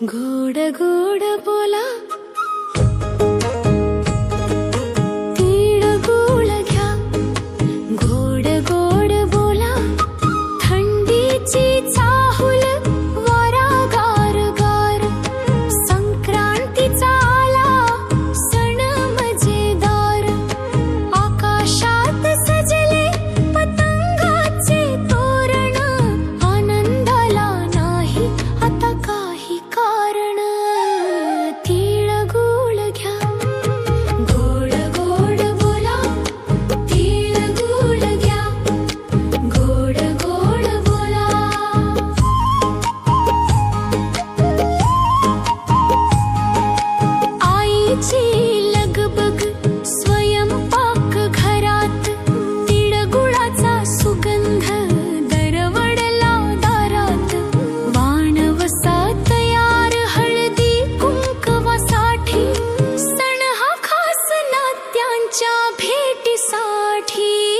గోడ గోడ పొలా भेट साठी।